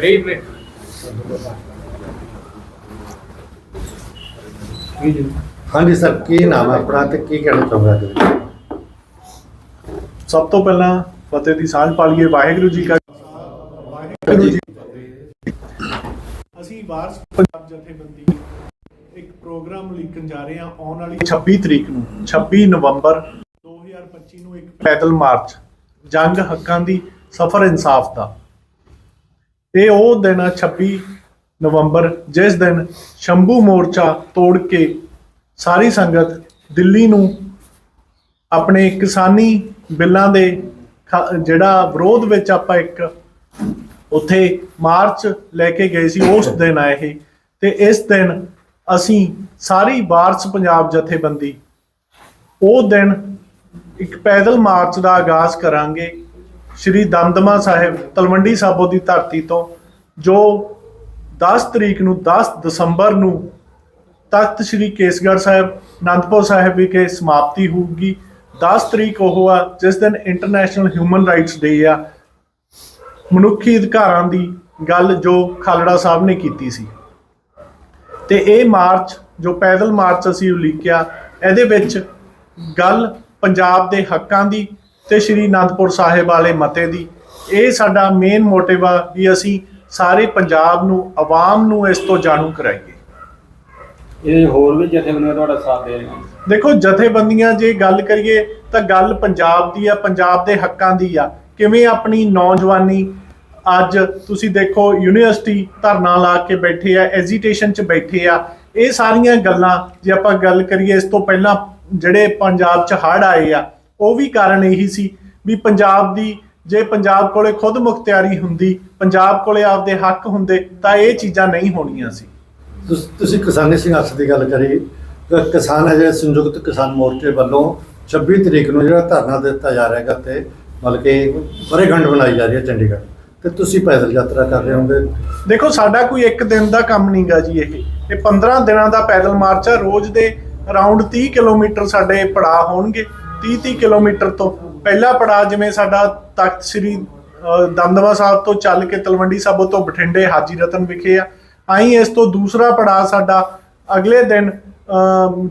ਕਰੀਬ ਨੇ ਹਾਂਜੀ ਸਰ ਕੀ ਨਾਮ ਹੈ ਆਪਣਾ ਤੇ ਕੀ ਕਹਿਣਾ ਚਾਹੁੰਦਾ ਜੀ ਸਭ ਤੋਂ ਪਹਿਲਾਂ ਫਤਿਹ ਦੀ ਸਾਂਝ ਪਾਲੀਏ ਵਾਹਿਗੁਰੂ ਜੀ ਕਾ ਵਾਹਿਗੁਰੂ ਜੀ। ਅਸੀਂ ਵਾਰਸ ਪੰਜਾਬ ਜਥੇਬੰਦੀ ਇੱਕ ਪ੍ਰੋਗਰਾਮ ਲਿਖਣ ਜਾ ਰਹੇ ਹਾਂ ਆਉਣ ਵਾਲੀ 26 ਤਰੀਕ ਨੂੰ 26 ਨਵੰਬਰ 2025 ਨੂੰ ਇੱਕ ਪੈਦਲ ਮਾਰਚ ਜੰਗ ਹੱਕਾਂ ਦੀ ਸਫਰ ਇਨਸਾਫ ਦਾ। ਇਹ ਉਹ ਦਿਨ ਆ 26 ਨਵੰਬਰ, ਜਿਸ ਦਿਨ ਸ਼ੰਭੂ ਮੋਰਚਾ ਤੋੜ ਕੇ ਸਾਰੀ ਸੰਗਤ ਦਿੱਲੀ ਨੂੰ ਆਪਣੇ ਕਿਸਾਨੀ ਬਿੱਲਾਂ ਦੇ ਖ- ਜਿਹੜਾ ਵਿਰੋਧ ਵਿੱਚ ਆਪਾਂ ਇੱਕ ਉੱਥੇ ਮਾਰਚ ਲੈ ਕੇ ਗਏ ਸੀ, ਉਸ ਦਿਨ ਆ ਇਹ ਤੇ ਇਸ ਦਿਨ ਅਸੀਂ ਸਾਰੀ ਬਾਰਸ ਪੰਜਾਬ ਜਥੇਬੰਦੀ, ਉਹ ਦਿਨ ਇੱਕ ਪੈਦਲ ਮਾਰਚ ਦਾ ਆਗਾਜ਼ ਕਰਾਂਗੇ। ਸ਼੍ਰੀ ਦਮਦਮਾ ਸਾਹਿਬ ਤਲਵੰਡੀ ਸਾਬੋ ਦੀ ਧਰਤੀ ਤੋਂ, ਜੋ 10 ਤਰੀਕ ਨੂੰ 10 ਦਸੰਬਰ ਨੂੰ ਤਖਤ ਸ੍ਰੀ ਕੇਸਗੜ੍ਹ ਸਾਹਿਬ, ਅਨੰਦਪੁਰ ਸਾਹਿਬ ਵਿਖੇ ਸਮਾਪਤੀ ਹੋਊਗੀ। 10 ਤਰੀਕ ਉਹ ਆ, ਜਿਸ ਦਿਨ ਇੰਟਰਨੈਸ਼ਨਲ ਹਿਊਮਨ ਰਾਈਟਸ ਡੇ ਆ। ਮਨੁੱਖੀ ਅਧਿਕਾਰਾਂ ਦੀ ਗੱਲ ਜੋ ਖਾਲੜਾ ਸਾਹਿਬ ਨੇ ਕੀਤੀ ਸੀ। ਤੇ ਇਹ ਮਾਰਚ, ਜੋ ਪੈਦਲ ਮਾਰਚ ਅਸੀਂ ਉਲੀਕਿਆ, ਇਹਦੇ ਵਿੱਚ ਗੱਲ ਪੰਜਾਬ ਦੇ ਹੱਕਾਂ ਦੀ ਤੇ ਸ੍ਰੀ ਅਨੰਦਪੁਰ ਸਾਹਿਬ ਵਾਲੇ ਮਤੇ ਦੀ। ਇਹ ਸਾਡਾ ਮੇਨ ਮੋਟਿਵ ਆ ਵੀ ਅਸੀਂ ਸਾਰੇ ਪੰਜਾਬ ਨੂੰ ਆਵਾਮ ਨੂੰ ਇਸ ਤੋਂ ਜਾਣੂ ਕਰਾਈਏ। ਇਹ ਹੋਰ ਵੀ ਜਥੇਬੰਦੀਆਂ ਤੁਹਾਡਾ ਸਾਥ ਦੇ ਰਹੀਆਂ ਦੇਖੋ ਜਥੇਬੰਦੀਆਂ ਜੇ ਗੱਲ ਕਰੀਏ ਤਾਂ ਗੱਲ ਪੰਜਾਬ ਦੀ ਆ ਪੰਜਾਬ ਦੇ ਹੱਕਾਂ ਦੀ ਆ। ਕਿਵੇਂ ਆਪਣੀ ਨੌਜਵਾਨੀ ਅੱਜ ਤੁਸੀਂ ਦੇਖੋ ਯੂਨੀਵਰਸਿਟੀ ਧਰਨਾ ਲਾ ਕੇ ਬੈਠੇ ਆ ਐਜੀਟੇਸ਼ਨ 'ਚ ਬੈਠੇ ਆ। ਇਹ ਸਾਰੀਆਂ ਗੱਲਾਂ ਜੇ ਆਪਾਂ ਗੱਲ ਕਰੀਏ ਇਸ ਤੋਂ ਪਹਿਲਾਂ ਜਿਹੜੇ ਪੰਜਾਬ 'ਚ ਹੜ੍ਹ ਆਏ ਆ ਉਹ ਵੀ ਕਾਰਨ ਇਹੀ ਸੀ ਵੀ ਪੰਜਾਬ ਦੀ ਜੇ ਪੰਜਾਬ ਕੋਲੇ ਖੁਦ ਮੁਖਤਿਆਰੀ ਹੁੰਦੀ ਪੰਜਾਬ ਕੋਲੇ ਆਪਦੇ ਹੱਕ ਹੁੰਦੇ ਤਾਂ ਇਹ ਚੀਜ਼ਾਂ ਨਹੀਂ ਹੋਣੀਆਂ ਸੀ। ਤੁਸ- ਕਿਸਾਨੀ ਸੰਘਰਸ਼ ਦੀ ਗੱਲ ਕਰੀ ਕਿਸਾਨ ਹੈ ਜਿਹੜੇ ਸੰਯੁਕਤ ਕਿਸਾਨ ਮੋਰਚੇ ਵੱਲੋਂ 26 ਤਰੀਕ ਨੂੰ ਜਿਹੜਾ ਧਰਨਾ ਦਿੱਤਾ ਜਾ ਰਿਹਾ ਹੈਗਾ ਤੇ ਮਤਲਬ ਕਿ ਬਰੇਗੰਢ ਬਣਾਈ ਜਾ ਰਹੀ ਹੈ ਚੰਡੀਗੜ੍ਹ ਤੇ ਤੁਸੀਂ ਪੈਦਲ ਯਾਤਰਾ ਕਰ ਰਹੇ ਹੋਗੇ ਦੇਖੋ ਸਾਡਾ ਕੋਈ ਇੱਕ ਦਿਨ ਦਾ ਕੰਮ ਨਹੀਂਗਾ ਜੀ ਇਹ। ਇਹ 15 ਦਿਨਾਂ ਦਾ ਪੈਦਲ ਮਾਰਚ ਆ ਰੋਜ਼ ਦੇ ਅਰਾਊਂਡ 30 ਕਿਲੋਮੀਟਰ ਸਾਡੇ ਪੜਾਅ ਹੋਣਗੇ। 30 30 ਕਿਲੋਮੀਟਰ ਤੋਂ ਪਹਿਲਾ ਪੜਾਅ ਜਿਵੇਂ ਸਾਡਾ ਤਖਤ ਸ੍ਰੀ ਅ, ਦਮਦਮਾ ਸਾਹਿਬ ਤੋਂ ਚੱਲ ਕੇ ਤਲਵੰਡੀ ਸਾਬੋ ਤੋਂ ਬਠਿੰਡੇ ਹਾਜੀ ਰਤਨ ਵਿਖੇ ਆ। ਆਈ ਇਸ ਤੋਂ ਦੂਸਰਾ ਪੜਾਅ ਸਾਡਾ ਅਗਲੇ ਦਿਨ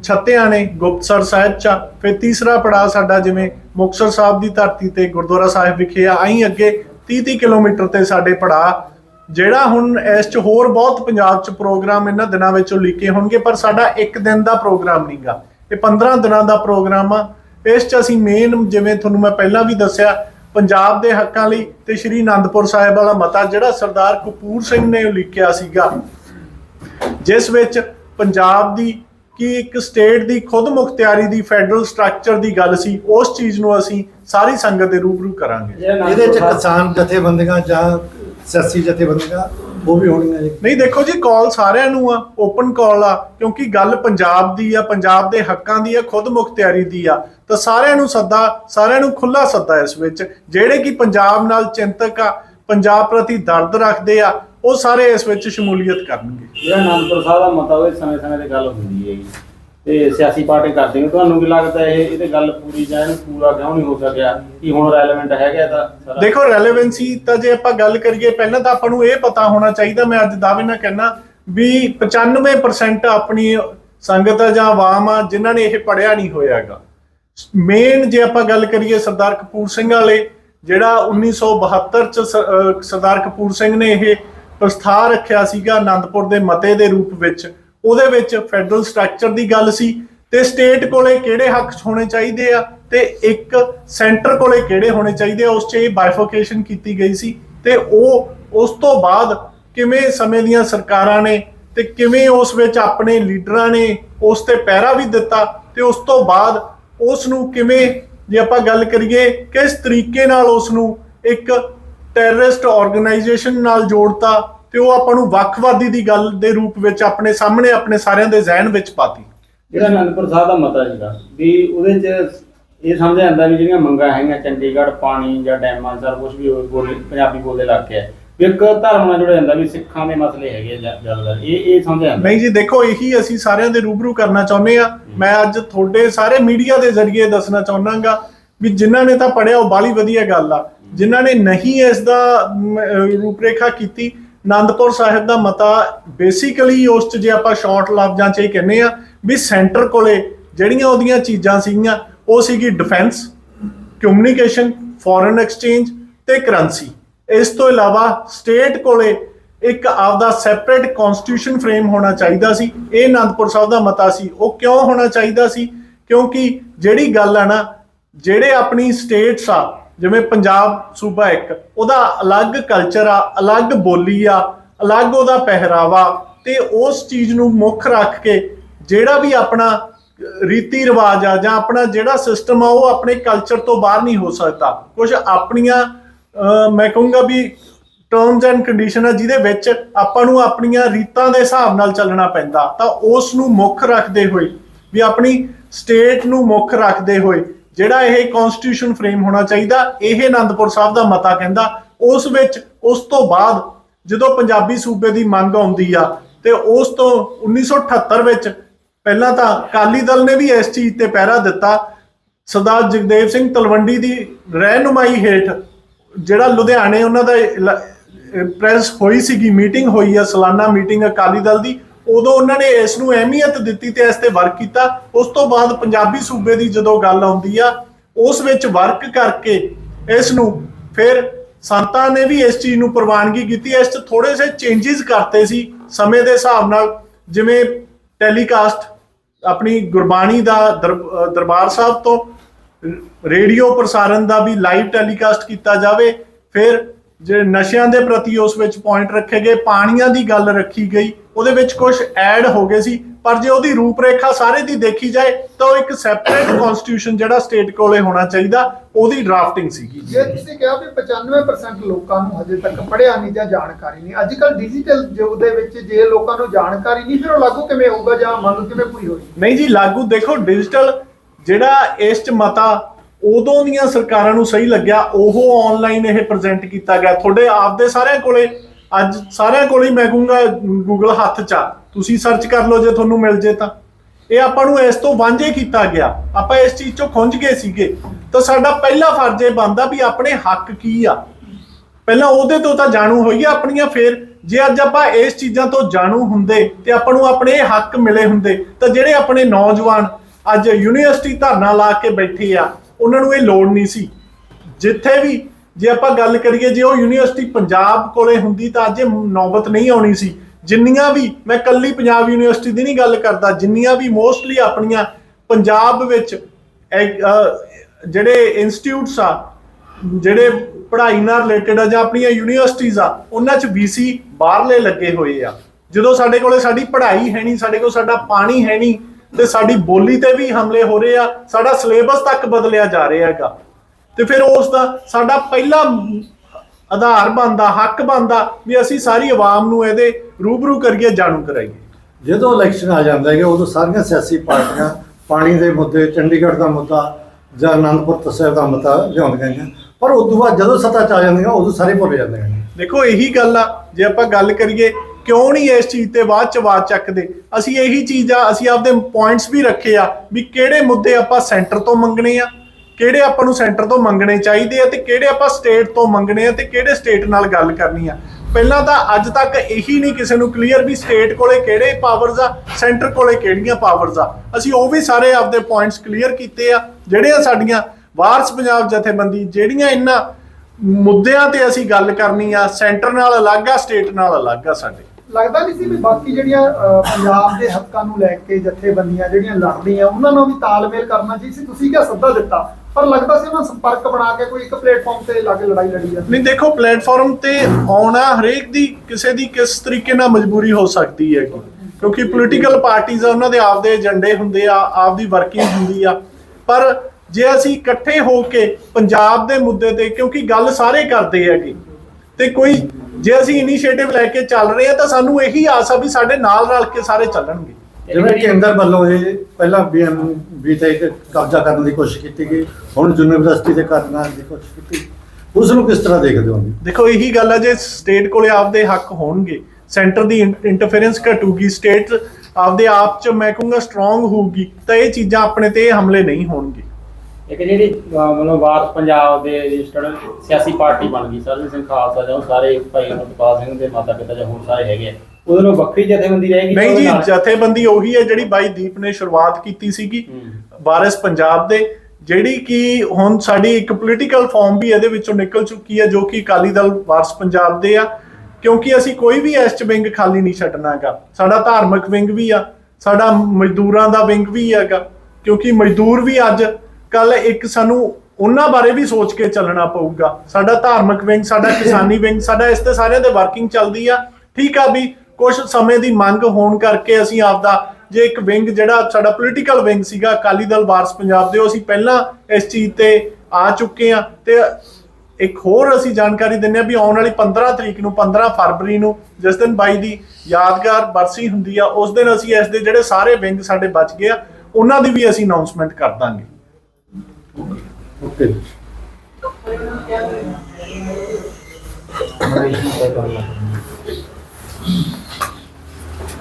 ਛੱਤਿਆਂ ਨੇ ਗੁਪਤਸਰ ਸਾਹਿਬ ਚ ਆ। ਫਿਰ ਤੀਸਰਾ ਪੜਾਅ ਸਾਡਾ ਜਿਵੇਂ ਮੁਕਤਸਰ ਸਾਹਿਬ ਦੀ ਧਰਤੀ ਤੇ ਗੁਰਦੁਆਰਾ ਸਾਹਿਬ ਵਿਖੇ ਆ। ਆਈ ਅੱਗੇ 30 30 ਕਿਲੋਮੀਟਰ ਤੇ ਸਾਡੇ ਪੜਾਅ ਜਿਹੜਾ ਹੁਣ ਇਸ ਚ ਹੋਰ ਬਹੁਤ ਪੰਜਾਬ ਚ ਪ੍ਰੋਗਰਾਮ ਇਹਨਾਂ ਦਿਨਾਂ ਵਿੱਚ ਉਲੀਕੇ ਹੋਣਗੇ ਪਰ ਸਾਡਾ ਇੱਕ ਦਿਨ ਦਾ ਪ੍ਰੋਗਰਾਮ ਨਹੀਂਗਾ ਇਹ 15 ਦਿਨਾਂ ਦਾ ਪ੍ਰੋਗਰਾਮ ਆ। ਇਸ ਚ ਅਸੀਂ ਮੇਨ ਜਿਵੇਂ ਤੁਹਾਨੂੰ ਮੈਂ ਪਹਿਲਾਂ ਵੀ ਦੱਸਿਆ, ਪੰਜਾਬ ਦੇ ਹੱਕਾਂ ਲਈ ਤੇ ਸ਼੍ਰੀ ਅਨੰਦਪੁਰ ਸਾਹਿਬ ਵਾਲਾ ਮਤਾ ਜਿਹੜਾ ਸਰਦਾਰ ਕਪੂਰ ਸਿੰਘ ਨੇ ਉਲੀਕਿਆ ਸੀਗਾ, ਜਿਸ ਵਿੱਚ ਪੰਜਾਬ ਦੀ ਕਿ ਇੱਕ ਸਟੇਟ ਦੀ ਖੁਦ ਮੁਖਤਿਆਰੀ ਦੀ ਫੈਡਰਲ ਸਟਰਕਚਰ ਦੀ ਗੱਲ ਸੀ, ਉਸ ਚੀਜ਼ ਨੂੰ ਅਸੀਂ ਸਾਰੀ ਸੰਗਤ ਦੇ ਰੂਬਰੂ ਕਰਾਂਗੇ। ਇਹਦੇ ਚ ਕਿਸਾਨ ਜਥੇਬੰਦੀਆਂ ਜਾਂ ਸਿਆਸੀ ਜਥੇਬੰਦੀਆਂ ਉਹ ਵੀ ਹੋਣਗੀਆਂ ਜੀ। ਨਹੀਂ ਦੇਖੋ ਜੀ ਕਾਲ ਸਾਰਿਆਂ ਨੂੰ ਆ ਓਪਨ ਕਾਲ ਆ ਕਿਉਂਕਿ ਗੱਲ ਪੰਜਾਬ ਦੀ ਆ ਪੰਜਾਬ ਦੇ ਹੱਕਾਂ ਦੀ ਆ ਖੁਦ ਮੁਖਤਿਆਰੀ ਦੀ ਆ। ਤਾਂ ਸਾਰਿਆਂ ਨੂੰ ਸੱਦਾ ਸਾਰਿਆਂ ਨੂੰ ਖੁੱਲਾ ਸੱਦਾ ਇਸ ਵਿੱਚ। ਜਿਹੜੇ ਕਿ ਪੰਜਾਬ ਨਾਲ ਚਿੰਤਕ ਆ ਪੰਜਾਬ ਪ੍ਰਤੀ ਦਰਦ ਰੱਖਦੇ ਆ ਉਹ ਸਾਰੇ ਇਸ ਵਿੱਚ ਸ਼ਮੂਲੀਅਤ ਕਰਨਗੇ। ਜਿਹੜਾ ਅਨੰਦਪੁਰ ਸਾਹਿਬ ਦਾ ਮਤਾ ਉਹਦੇ ਸਮੇਂ ਸਮੇਂ ਤੇ ਗੱਲ ਹੁੰਦੀ ਹੈਗੀ ਤੇ ਸਿਆਸੀ ਪਾਰਟੀ ਕਰਦੇ ਨੇ। ਤੁਹਾਨੂੰ ਕੀ ਲੱਗਦਾ ਇਹ ਇਹਦੇ ਗੱਲ ਪੂਰੀ ਜਾਂ ਇਹਨੂੰ ਪੂਰਾ ਕਿਉਂ ਨਹੀਂ ਹੋ ਸਕਿਆ? ਕਿ ਹੁਣ ਰੈਲੇਵੈਂਟ ਹੈਗਾ ਇਹਦਾ ਸਾਰਾ? ਦੇਖੋ ਰੈਲੇਵੈਂਸੀ ਤਾਂ ਜੇ ਆਪਾਂ ਗੱਲ ਕਰੀਏ, ਪਹਿਲਾਂ ਤਾਂ ਆਪਾਂ ਨੂੰ ਇਹ ਪਤਾ ਹੋਣਾ ਚਾਹੀਦਾ, ਮੈਂ ਅੱਜ ਦਾਅਵੇ ਨਾਲ ਕਹਿਣਾ ਵੀ 95% ਆਪਣੀ ਸੰਗਤ ਆ ਜਾਂ ਆਵਾਮ ਆ, ਜਿਨ੍ਹਾਂ ਨੇ ਇਹ ਪੜਿਆ ਨਹੀਂ ਹੋਇਆਗਾ। ਮੇਨ ਜੇ ਆਪਾਂ ਗੱਲ ਕਰੀਏ ਸਰਦਾਰ ਕਪੂਰ ਸਿੰਘ ਵਾਲੇ, ਜਿਹੜਾ 1972 ਚ ਸ- ਅਹ ਸਰਦਾਰ ਕਪੂਰ ਸਿੰਘ ਨੇ ਇਹ ਪ੍ਰਸਥਾ ਰੱਖਿਆ ਸੀਗਾ ਆਨੰਦਪੁਰ ਦੇ ਮਤੇ ਦੇ ਰੂਪ ਵਿੱਚ। ਉਹਦੇ ਵਿੱਚ ਫੈਡਰਲ ਸਟਰਕਚਰ ਦੀ ਗੱਲ ਸੀ ਤੇ ਸਟੇਟ ਕੋਲੇ ਕਿਹੜੇ ਹੱਕ ਹੋਣੇ ਚਾਹੀਦੇ ਆ ਤੇ ਇੱਕ ਸੈਂਟਰ ਕੋਲੇ ਕਿਹੜੇ ਹੋਣੇ ਚਾਹੀਦੇ ਆ, ਉਸ 'ਚ ਇਹ ਬਾਈਫੋਕੇਸ਼ਨ ਕੀਤੀ ਗਈ ਸੀ ਤੇ ਉਹ ਉਸ ਤੋਂ ਬਾਅਦ ਕਿਵੇਂ ਸਮੇਂ ਦੀਆਂ ਸਰਕਾਰਾਂ ਨੇ ਤੇ ਕਿਵੇਂ ਉਸ ਵਿੱਚ ਆਪਣੇ ਲੀਡਰਾਂ ਨੇ ਉਸ ਤੇ ਪਹਿਰਾ ਵੀ ਦਿੱਤਾ ਤੇ ਉਸ ਤੋਂ ਬਾਅਦ ਉਸ ਨੂੰ ਕਿਵੇਂ ਜੇ ਆਪਾਂ ਗੱਲ ਕਰੀਏ ਕਿਸ ਤਰੀਕੇ ਨਾਲ ਉਸ ਨੂੰ ਇੱਕ ਟੈਰਰਿਸਟ ਆਰਗੇਨਾਈਜੇਸ਼ਨ ਨਾਲ ਜੋੜਤਾ ਤੇ ਉਹ ਆਪਾਂ ਨੂੰ ਵੱਖਵਾਦੀ ਦੀ ਗੱਲ ਦੇ ਰੂਪ ਵਿੱਚ ਆਪਣੇ ਸਾਹਮਣੇ ਆਪਣੇ ਸਾਰਿਆਂ ਦੇ ਜ਼ਿਹਨ ਵਿੱਚ ਪਾਤੀ। ਜਿਹੜਾ ਅਨੰਦਪੁਰ ਸਾਹਿਬ ਦਾ ਮਤਾ ਸੀਗਾ ਵੀ ਉਹਦੇ ਚ ਇਹ ਸਮਝਿਆ ਜਾਂਦਾ ਵੀ ਜਿਹੜੀਆਂ ਮੰਗਾਂ ਹੈਗੀਆਂ ਚੰਡੀਗੜ੍ਹ ਪਾਣੀ ਜਾਂ ਡੈਮਾਂ ਦਾ ਕੁਝ ਵੀ ਬੋਲੇ ਪੰਜਾਬੀ ਬੋਲਦੇ ਇਲਾਕੇ ਹੈ ਇੱਕ ਧਰਮ ਨਾਲ ਜੁੜਿਆ ਜਾਂਦਾ ਵੀ ਸਿੱਖਾਂ ਦੇ ਮਸਲੇ ਹੈਗੇ ਜ਼ਿਆਦਾ ਇਹ ਇਹ ਸਮਝਿਆ ਜਾਂਦਾ। ਨਹੀਂ ਜੀ ਦੇਖੋ ਇਹੀ ਅਸੀਂ ਸਾਰਿਆਂ ਦੇ ਰੂਬਰੂ ਕਰਨਾ ਚਾਹੁੰਦੇ ਆ ਮੈਂ ਅੱਜ ਤੁਹਾਡੇ ਸਾਰੇ ਮੀਡੀਆ ਦੇ ਜ਼ਰੀਏ ਦੱਸਣਾ ਚਾਹੁੰਦਾਗਾ ਵੀ ਜਿਨ੍ਹਾਂ ਨੇ ਤਾਂ ਪੜਿਆ ਉਹ ਬਾਲੀ ਵਧੀਆ ਗੱਲ ਆ। ਜਿਨ੍ਹਾਂ ਨੇ ਨਹੀਂ ਇਸ ਦਾ ਰੂਪਰੇਖਾ ਕੀਤੀ ਆਨੰਦਪੁਰ ਸਾਹਿਬ ਦਾ ਮਤਾ ਬੇਸਿਕਲੀ ਉਸ ਚ ਜੇ ਆਪਾਂ ਸ਼ਾਰਟ ਲਫ਼ਜ਼ਾਂ ਚ ਇਹ ਕਹਿੰਦੇ ਆ ਵੀ ਸੈਂਟਰ ਕੋਲੇ ਜਿਹੜੀਆਂ ਉਹਦੀਆਂ ਚੀਜ਼ਾਂ ਸੀਗੀਆਂ, ਉਹ ਸੀਗੀ ਡਿਫੈਂਸ ਕਮਿਊਨੀਕੇਸ਼ਨ ਫੋਰਨ ਐਕਸਚੇਂਜ ਤੇ ਕਰੰਸੀ ਇਸ ਤੋਂ ਇਲਾਵਾ ਸਟੇਟ ਕੋਲੇ ਇੱਕ ਆਪਦਾ ਸੈਪਰੇਟ ਕਨਸਟੀਟਿਊਸ਼ਨ ਫਰੇਮ ਹੋਣਾ ਚਾਹੀਦਾ ਸੀ। ਇਹ ਅਨੰਦਪੁਰ ਸਾਹਿਬ ਦਾ ਮਤਾ ਸੀ। ਉਹ ਕਿਉਂ ਹੋਣਾ ਚਾਹੀਦਾ ਸੀ? ਕਿਉਂਕਿ ਜਿਹੜੀ ਗੱਲ ਆ ਨਾ, ਜਿਹੜੇ ਆਪਣੀ ਸਟੇਟਸ ਆ ਜਿਵੇਂ ਪੰਜਾਬ ਸੂਬਾ ਇੱਕ, ਉਹਦਾ ਅਲੱਗ ਕਲਚਰ ਆ, ਅਲੱਗ ਬੋਲੀ ਆ, ਅਲੱਗ ਉਹਦਾ ਪਹਿਰਾਵਾ, ਤੇ ਉਸ ਚੀਜ਼ ਨੂੰ ਮੁੱਖ ਰੱਖ ਕੇ ਜਿਹੜਾ ਵੀ ਆਪਣਾ ਰੀਤੀ ਰਿਵਾਜ ਆ ਜਾਂ ਆਪਣਾ ਜਿਹੜਾ ਸਿਸਟਮ ਆ, ਉਹ ਆਪਣੇ ਕਲਚਰ ਤੋਂ ਬਾਹਰ ਨਹੀਂ ਹੋ ਸਕਦਾ। ਕੁਝ ਆਪਣੀਆਂ ਮੈਂ ਕਹੂੰਗਾ ਵੀ ਟਰਮਸ ਐਂਡ ਕੰਡੀਸ਼ਨ ਆ, ਜਿਹਦੇ ਵਿੱਚ ਆਪਾਂ ਨੂੰ ਆਪਣੀਆਂ ਰੀਤਾਂ ਦੇ ਹਿਸਾਬ ਨਾਲ ਚੱਲਣਾ ਪੈਂਦਾ, ਤਾਂ ਉਸ ਨੂੰ ਮੁੱਖ ਰੱਖਦੇ ਹੋਏ, ਵੀ ਆਪਣੀ ਸਟੇਟ ਨੂੰ ਮੁੱਖ ਰੱਖਦੇ ਹੋਏ ਜਿਹੜਾ ਇਹ ਕਨਸਟੀਟਿਊਸ਼ਨ ਫਰੇਮ ਹੋਣਾ ਚਾਹੀਦਾ, ਇਹ ਆਨੰਦਪੁਰ ਸਾਹਿਬ ਦਾ ਮਤਾ ਕਹਿੰਦਾ। ਉਸ ਵਿੱਚ, ਉਸ ਤੋਂ ਬਾਅਦ ਜਦੋਂ ਪੰਜਾਬੀ ਸੂਬੇ ਦੀ ਮੰਗ ਆਉਂਦੀ ਆ, ਤੇ ਉਸ ਤੋਂ 1978 ਵਿੱਚ ਪਹਿਲਾਂ ਤਾਂ ਅਕਾਲੀ ਦਲ ਨੇ ਵੀ ਇਸ ਚੀਜ਼ ਤੇ ਪਹਿਰਾ ਦਿੱਤਾ। ਸਰਦਾਰ ਜਗਦੇਵ ਸਿੰਘ ਤਲਵੰਡੀ ਦੀ ਰਹਿਨੁਮਾਈ ਹੇਠ ਜਿਹੜਾ ਲੁਧਿਆਣੇ ਉਹਨਾਂ ਦਾ ਪ੍ਰੈਸ ਹੋਈ ਸੀਗੀ ਮੀਟਿੰਗ ਹੋਈ ਆ, ਸਾਲਾਨਾ ਮੀਟਿੰਗ ਅਕਾਲੀ ਦਲ ਦੀ। ਉਦੋਂ ਉਹਨਾਂ ਨੇ ਇਸ ਨੂੰ ਅਹਿਮੀਅਤ ਦਿੱਤੀ ਤੇ ਇਸ ਤੇ ਵਰਕ ਕੀਤਾ। ਉਸ ਤੋਂ ਬਾਅਦ ਪੰਜਾਬੀ ਸੂਬੇ ਦੀ ਜਦੋਂ ਗੱਲ ਆਉਂਦੀ ਆ, ਉਸ ਵਿੱਚ ਵਰਕ ਕਰਕੇ ਇਸ ਨੂੰ ਫਿਰ ਸੰਤਾਂ ਨੇ ਵੀ ਇਸ ਚੀਜ਼ ਨੂੰ ਪ੍ਰਵਾਨਗੀ ਕੀਤੀ। ਇਸ 'ਚ ਥੋੜੇ ਸੇ ਚੇਂਜਸ ਕਰਤੇ ਸੀ ਸਮੇਂ ਦੇ ਹਿਸਾਬ ਨਾਲ। ਜਿਵੇਂ ਟੈਲੀਕਾਸਟ ਆਪਣੀ ਗੁਰਬਾਣੀ ਦਾ ਦਰ- ਦਰਬਾਰ ਸਾਹਿਬ ਤੋਂ ਰੇਡੀਓ ਪ੍ਰਸਾਰਣ ਦਾ ਵੀ ਲਾਈਵ ਟੈਲੀਕਾਸਟ ਕੀਤਾ ਜਾਵੇ। ਫਿਰ ਜੇ ਨਸ਼ਿਆਂ ਦੇ ਪ੍ਰਤੀ ਉਸ ਵਿੱਚ ਪੁਆਇੰਟ ਰੱਖੇ ਗਏ, ਪਾਣੀਆਂ ਦੀ ਗੱਲ ਰੱਖੀ ਗਈ। ਉਹਦੇ ਵਿੱਚ ਕੁਝ ਐਡ ਹੋ ਗਏ ਸੀ ਪਰ ਜੇ ਉਹਦੀ ਰੂਪਰੇਖਾ ਸਾਰੇ ਦੀ ਦੇਖੀ ਜਾਏ ਤਾਂ ਉਹ ਇੱਕ ਸੈਪਰੇਟ ਕਨਸਟੀਟਿਊਸ਼ਨ ਜਿਹੜਾ ਸਟੇਟ ਕੋਲੇ ਹੋਣਾ ਚਾਹੀਦਾ ਉਹਦੀ ਡਰਾਫਟਿੰਗ ਸੀਗੀ ਜੇ। ਤੁਸੀਂ ਕਿਹਾ ਵੀ 95% ਲੋਕਾਂ ਨੂੰ ਹਜੇ ਤੱਕ ਪੜ੍ਹਿਆ ਨਹੀਂ ਜਾਂ ਜਾਣਕਾਰੀ ਨਹੀਂ ਅੱਜ ਕੱਲ ਡਿਜੀਟਲ ਯੁੱਗ ਦੇ ਵਿੱਚ ਜੇ ਲੋਕਾਂ ਨੂੰ ਜਾਣਕਾਰੀ ਨਹੀਂ ਫਿਰ ਉਹ ਲਾਗੂ ਕਿਵੇਂ ਹੋਊਗਾ ਜਾਂ ਮੰਗ ਕਿਵੇਂ ਪੂਰੀ ਹੋਏਗੀ ਨਹੀਂ ਜੀ ਲਾਗੂ ਦੇਖੋ ਡਿਜੀਟਲ ਜਿਹੜਾ ਇਸ ਚ ਮਤਾ ਉਦੋਂ ਦੀਆਂ ਸਰਕਾਰਾਂ ਨੂੰ ਸਹੀ ਲੱਗਿਆ ਉਹ ਆਨਲਾਈਨ ਇਹ ਪ੍ਰੈਜ਼ੈਂਟ ਕੀਤਾ ਗਿਆ। ਤੁਹਾਡੇ ਆਪਦੇ ਸਾਰਿਆਂ ਕੋਲੇ ਅੱਜ ਸਾਰਿਆਂ ਕੋਲ ਹੀ ਮੈਂ ਕਹੂੰਗਾ ਗੂਗਲ ਹੱਥ 'ਚ ਆ। ਤੁਸੀਂ ਸਰਚ ਕਰ ਲਓ ਜੇ ਤੁਹਾਨੂੰ ਮਿਲ ਜੇ ਤਾਂ। ਇਹ ਆਪਾਂ ਨੂੰ ਇਸ ਤੋਂ ਵਾਂਝੇ ਕੀਤਾ ਗਿਆ। ਆਪਾਂ ਇਸ ਚੀਜ਼ ਚੋਂ ਖੁੰਝ ਗਏ ਸੀਗੇ। ਤਾਂ ਸਾਡਾ ਪਹਿਲਾ ਫਰਜ਼ ਇਹ ਬਣਦਾ ਵੀ ਆਪਣੇ ਹੱਕ ਕੀ ਆ। ਪਹਿਲਾਂ ਉਹਦੇ ਤੋਂ ਤਾਂ ਜਾਣੂ ਹੋਈਏ ਆਪਣੀਆਂ, ਫੇਰ ਜੇ ਅੱਜ ਆਪਾਂ ਇਸ ਚੀਜ਼ਾਂ ਤੋਂ ਜਾਣੂ ਹੁੰਦੇ ਤੇ ਆਪਾਂ ਨੂੰ ਆਪਣੇ ਹੱਕ ਮਿਲੇ ਹੁੰਦੇ, ਤਾਂ ਜਿਹੜੇ ਆਪਣੇ ਨੌਜਵਾਨ ਅੱਜ ਯੂਨੀਵਰਸਿਟੀ ਧਰਨਾ ਲਾ ਕੇ ਬੈਠੇ ਆ, ਉਹਨਾਂ ਨੂੰ ਇਹ ਲੋੜ ਨਹੀਂ ਸੀ। ਜਿੱਥੇ ਵੀ ਜੇ ਆਪਾਂ ਗੱਲ ਕਰੀਏ ਜੇ ਉਹ ਯੂਨੀਵਰਸਿਟੀ ਪੰਜਾਬ ਕੋਲੇ ਹੁੰਦੀ ਤਾਂ ਅੱਜ ਇਹ ਨੌਬਤ ਨਹੀਂ ਆਉਣੀ ਸੀ। ਜਿੰਨੀਆਂ ਵੀ, ਮੈਂ ਕੱਲੀ ਪੰਜਾਬ ਯੂਨੀਵਰਸਿਟੀ ਦੀ ਨਹੀਂ ਗੱਲ ਕਰਦਾ, ਜਿੰਨੀਆਂ ਵੀ ਮੋਸਟਲੀ ਆਪਣੀਆਂ ਪੰਜਾਬ ਵਿੱਚ ਐਗ- ਜਿਹੜੇ ਇੰਸਟੀਚਿਊਟਸ ਆ, ਜਿਹੜੇ ਪੜ੍ਹਾਈ ਨਾਲ ਰਿਲੇਟਡ ਆ ਜਾਂ ਆਪਣੀਆਂ ਯੂਨੀਵਰਸਿਟੀਆਂ ਆ, ਉਹਨਾਂ 'ਚ BC ਬਾਹਰਲੇ ਲੱਗੇ ਹੋਏ ਆ। ਜਦੋਂ ਸਾਡੇ ਕੋਲੇ ਸਾਡੀ ਪੜ੍ਹਾਈ ਹੈ ਨਹੀਂ, ਸਾਡੇ ਕੋਲ ਸਾਡਾ ਪਾਣੀ ਹੈ ਨਹੀਂ, ਤੇ ਸਾਡੀ ਬੋਲੀ ਤੇ ਵੀ ਹਮਲੇ ਹੋ ਰਹੇ ਆ, ਸਾਡਾ ਸਿਲੇਬਸ ਤੱਕ ਬਦਲਿਆ ਜਾ ਰਿਹਾ ਹੈਗਾ। ਤੇ ਫਿਰ ਉਸ ਦਾ ਸਾਡਾ ਪਹਿਲਾ ਆਧਾਰ ਬਣਦਾ ਹੱਕ ਬਣਦਾ ਵੀ ਅਸੀਂ ਸਾਰੀ ਆਵਾਮ ਨੂੰ ਇਹਦੇ ਰੂਬਰੂ ਕਰੀਏ ਜਾਣੂ ਕਰਾਈਏ। ਜਦੋਂ ਇਲੈਕਸ਼ਨ ਆ ਜਾਂਦਾ ਹੈ ਉਦੋਂ ਸਾਰੀਆਂ ਸਿਆਸੀ ਪਾਰਟੀਆਂ ਪਾਣੀ ਦੇ ਮੁੱਦੇ ਚੰਡੀਗੜ੍ਹ ਦਾ ਮੁੱਦਾ ਜਾਂ ਅਨੰਦਪੁਰ ਤਹਿਸੀਲ ਦਾ ਮੁੱਦਾ ਲਿਆਉਂਦੀਆਂ ਨੇ ਪਰ ਉਦੋਂ ਬਾਅਦ ਜਦੋਂ ਸੱਤਾ ਚ ਆ ਜਾਂਦੀਆਂ ਉਦੋਂ ਸਾਰੇ ਭੁੱਲ ਜਾਂਦੇ ਨੇ ਦੇਖੋ ਇਹੀ ਗੱਲ ਆ ਜੇ ਆਪਾਂ ਗੱਲ ਕਰੀਏ ਕਿਉਂ ਨਹੀਂ ਇਸ ਚੀਜ਼ ਤੇ ਬਾਅਦ ਚ ਆਵਾਜ਼ ਚੱਕਦੇ ਅਸੀਂ ਇਹੀ ਚੀਜ਼ ਆ ਅਸੀਂ ਆਪਦੇ ਪੁਆਇੰਟਸ ਵੀ ਰੱਖੇ ਆ ਵੀ ਕਿਹੜੇ ਮੁੱਦੇ ਆਪਾਂ ਸੈਂਟਰ ਤੋਂ ਮੰਗਣੇ ਆ ਕਿਹੜੇ ਆਪਾਂ ਨੂੰ ਸੈਂਟਰ ਤੋਂ ਮੰਗਣੇ ਚਾਹੀਦੇ ਆ ਤੇ ਕਿਹੜੇ ਆਪਾਂ ਸਟੇਟ ਤੋਂ ਮੰਗਣੇ ਆ ਤੇ ਕਿਹੜੇ ਸਟੇਟ ਨਾਲ ਗੱਲ ਕਰਨੀ ਆ। ਪਹਿਲਾਂ ਤਾਂ ਅੱਜ ਤੱਕ ਇਹੀ ਨਹੀਂ ਕਿਸੇ ਨੂੰ ਕਲੀਅਰ ਵੀ ਸਟੇਟ ਕੋਲੇ ਕਿਹੜੇ ਪਾਵਰਸ ਆ, ਸੈਂਟਰ ਕੋਲੇ ਕਿਹੜੀਆਂ ਪਾਵਰਸ ਆ। ਅਸੀਂ ਉਹ ਵੀ ਸਾਰੇ ਆਪਦੇ ਪੁਆਇੰਟਸ ਕਲੀਅਰ ਕੀਤੇ ਆ, ਜਿਹੜੀਆਂ ਸਾਡੀਆਂ ਵਾਰਸ ਪੰਜਾਬ ਜਥੇਬੰਦੀ, ਜਿਹੜੀਆਂ ਇਹਨਾਂ ਮੁੱਦਿਆਂ ਤੇ ਅਸੀਂ ਗੱਲ ਕਰਨੀ ਆ, ਸੈਂਟਰ ਨਾਲ ਅਲੱਗ ਆ, ਸਟੇਟ ਨਾਲ ਅਲੱਗ ਆ ਸਾਡੇ। ਲੱਗਦਾ ਨਹੀਂ ਸੀ ਵੀ ਬਾਕੀ ਜਿਹੜੀਆਂ ਪੰਜਾਬ ਦੇ ਹੱਕਾਂ ਨੂੰ ਲੈ ਕੇ ਜਥੇਬੰਦੀਆਂ ਜਿਹੜੀਆਂ ਲੜਦੀਆਂ, ਉਹਨਾਂ ਨੂੰ ਵੀ ਤਾਲਮੇਲ ਕਰਨਾ ਚਾਹੀਦਾ ਸੀ। ਤੁਸੀਂ ਕਿਹਾ ਸੱਦਾ ਦਿੱਤਾ? ਪਰ ਲੱਗਦਾ ਸੀ ਉਹਨਾਂ ਸੰਪਰਕ ਬਣਾ ਕੇ ਕੋਈ ਇੱਕ ਪਲੇਟਫਾਰਮ ਤੇ ਲੱਗ ਲੜਾਈ ਲੜੀ ਜਾਂਦੀ। ਨਹੀਂ, ਦੇਖੋ, ਪਲੇਟਫਾਰਮ ਤੇ ਆਉਣਾ ਹਰੇਕ ਦੀ ਕਿਸੇ ਦੀ ਕਿਸ ਤਰੀਕੇ ਨਾਲ ਮਜਬੂਰੀ ਹੋ ਸਕਦੀ ਹੈ ਕਿਉਂਕਿ ਪੋਲੀਟੀਕਲ ਪਾਰਟੀਆਂ ਆ, ਉਹਨਾਂ ਦੇ ਆਪਦੇ ਏਜੰਡੇ ਹੁੰਦੇ ਆ, ਆਪਦੀ ਵਰਕਿੰਗ ਹੁੰਦੀ ਆ। ਪਰ ਜੇ ਅਸੀਂ ਇਕੱਠੇ ਹੋ ਕੇ ਪੰਜਾਬ ਦੇ ਮੁੱਦੇ ਤੇ, ਕਿਉਂਕਿ ਗੱਲ ਸਾਰੇ ਕਰਦੇ ਹੈਗੇ, ਤੇ ਕੋਈ ਜੇ ਅਸੀਂ ਇਨੀਸ਼ੀਏਟਿਵ ਲੈ ਕੇ ਚੱਲ ਰਹੇ ਆ, ਤਾਂ ਸਾਨੂੰ ਇਹੀ ਆਸ ਆ ਵੀ ਸਾਡੇ ਨਾਲ ਰਲ ਕੇ ਸਾਰੇ ਚੱਲਣਗੇ। ਜਿਵੇਂ ਕੇਂਦਰ ਵੱਲੋਂ ਇਹ ਪਹਿਲਾਂ ਬੀਐਮਬੀ ਤੇ ਇੱਕ ਕਬਜ਼ਾ ਕਰਨ ਦੀ ਕੋਸ਼ਿਸ਼ ਕੀਤੀ ਗਈ ਹੁਣ ਯੂਨੀਵਰਸਿਟੀ ਤੇ ਕਰਨ ਦੀ ਕੋਸ਼ਿਸ਼ ਕੀਤੀ ਉਸ ਨੂੰ ਕਿਸ ਤਰ੍ਹਾਂ ਦੇਖਦੇ ਹੋ ਦੇਖੋ ਇਹੀ ਗੱਲ ਹੈ ਜੇ ਸਟੇਟ ਕੋਲੇ ਆਪਦੇ ਹੱਕ ਹੋਣਗੇ ਸੈਂਟਰ ਦੀ ਇੰਟਰਫੇਰੈਂਸ ਘਟੂਗੀ ਸਟੇਟ ਆਪਦੇ ਆਪ ਚ ਮੈਂ ਕਹੂੰਗਾ ਸਟਰੋਂਗ ਹੋਊਗੀ ਤਾਂ ਇਹ ਚੀਜ਼ਾਂ ਆਪਣੇ ਤੇ ਹਮਲੇ ਨਹੀਂ ਹੋਣਗੇ। ਇੱਕ ਜਿਹੜੀ ਮਤਲਬ ਵਾਰਸ ਪੰਜਾਬ ਦੇ ਰਜਿਸਟਰਡ ਸਿਆਸੀ ਪਾਰਟੀ ਬਣ ਗਈ ਸਰਜਨ ਸਿੰਘ ਖਾਲਸਾ ਜਾਂ ਸਾਰੇ ਭਾਈ ਅਮਰਪਾਲ ਸਿੰਘ ਦੇ ਮਾਤਾ ਪਿਤਾ ਜਾਂ ਹੋਰ ਸਾਰੇ ਹੈਗੇ ਆ ਉਹਦੇ ਨਾਲ ਵੱਖਰੀ ਜਥੇਬੰਦੀ ਰਹੇਗੀ ਨਹੀਂ ਜੀ ਜਥੇਬੰਦੀ ਉਹੀ ਹੈ ਜਿਹੜੀ ਬਾਈ ਦੀਪ ਨੇ ਸ਼ੁਰੂਆਤ ਕੀਤੀ ਸੀਗੀ। ਵਾਰਿਸ ਪੰਜਾਬ ਦੇ ਜਿਹੜੀ ਕਿ ਹੁਣ ਸਾਡੀ ਇੱਕ ਪੋਲੀਟੀਕਲ ਫਾਰਮ ਵੀ ਇਹਦੇ ਵਿੱਚੋਂ ਨਿਕਲ ਚੁੱਕੀ ਹੈ ਜੋ ਕਿ ਅਕਾਲੀ ਦਲ ਵਾਰਿਸ ਪੰਜਾਬ ਦੇ ਆ ਕਿਉਂਕਿ ਅਸੀਂ ਕੋਈ ਵੀ ਚ ਵਿੰਗ ਖਾਲੀ ਨਹੀਂ ਛੱਡਣਾਗਾ ਸਾਡਾ ਧਾਰਮਿਕ ਵਿੰਗ ਵੀ ਆ ਸਾਡਾ ਮਜ਼ਦੂਰਾਂ ਦਾ ਵਿੰਗ ਵੀ ਹੈਗਾ ਕਿਉਂਕਿ ਮਜ਼ਦੂਰ ਵੀ ਅੱਜ ਕੱਲ ਇੱਕ ਸਾਨੂੰ ਉਹਨਾਂ ਬਾਰੇ ਵੀ ਸੋਚ ਕੇ ਚੱਲਣਾ ਪਊਗਾ। ਸਾਡਾ ਧਾਰਮਿਕ ਵਿੰਗ ਸਾਡਾ ਕਿਸਾਨੀ ਵਿੰਗ ਸਾਡਾ ਇਸ ਤੇ ਸਾਰਿਆਂ ਦੇ ਵਰਕਿੰਗ ਚੱਲਦੀ ਆ। ਠੀਕ ਆ ਵੀ ਕੁਝ ਸਮੇਂ ਦੀ ਮੰਗ ਹੋਣ ਕਰਕੇ ਅਸੀਂ ਆਪਦਾ ਜੇ ਇੱਕ ਵਿੰਗ ਜਿਹੜਾ ਸਾਡਾ ਪੋਲੀਟੀਕਲ ਵਿੰਗ ਸੀਗਾ ਅਕਾਲੀ ਦਲ ਵਾਰਸ ਪੰਜਾਬ ਦੇ ਉਹ ਅਸੀਂ ਪਹਿਲਾਂ ਇਸ ਚੀਜ਼ ਤੇ ਆ ਚੁੱਕੇ ਆ ਤੇ ਇੱਕ ਹੋਰ ਅਸੀਂ ਜਾਣਕਾਰੀ ਦਿੰਨੇ ਆ ਵੀ ਆਉਣ ਵਾਲੀ 15 ਤਰੀਕ ਨੂੰ 15 ਫਰਵਰੀ ਨੂੰ ਜਿਸ ਦਿਨ ਬਾਈ ਦੀ ਯਾਦਗਾਰ ਬਰਸੀ ਹੁੰਦੀ ਆ ਉਸ ਦਿਨ ਅਸੀਂ ਇਸ ਦੇ ਜਿਹੜੇ ਸਾਰੇ ਵਿੰਗ ਸਾਡੇ ਬਚ ਗਏ ਆ ਉਹਨਾਂ ਦੀ ਵੀ ਅਸੀਂ ਅਨਾਉਂਸਮੈਂਟ ਕਰ ਦਾਂਗੇ। ਓਕੇ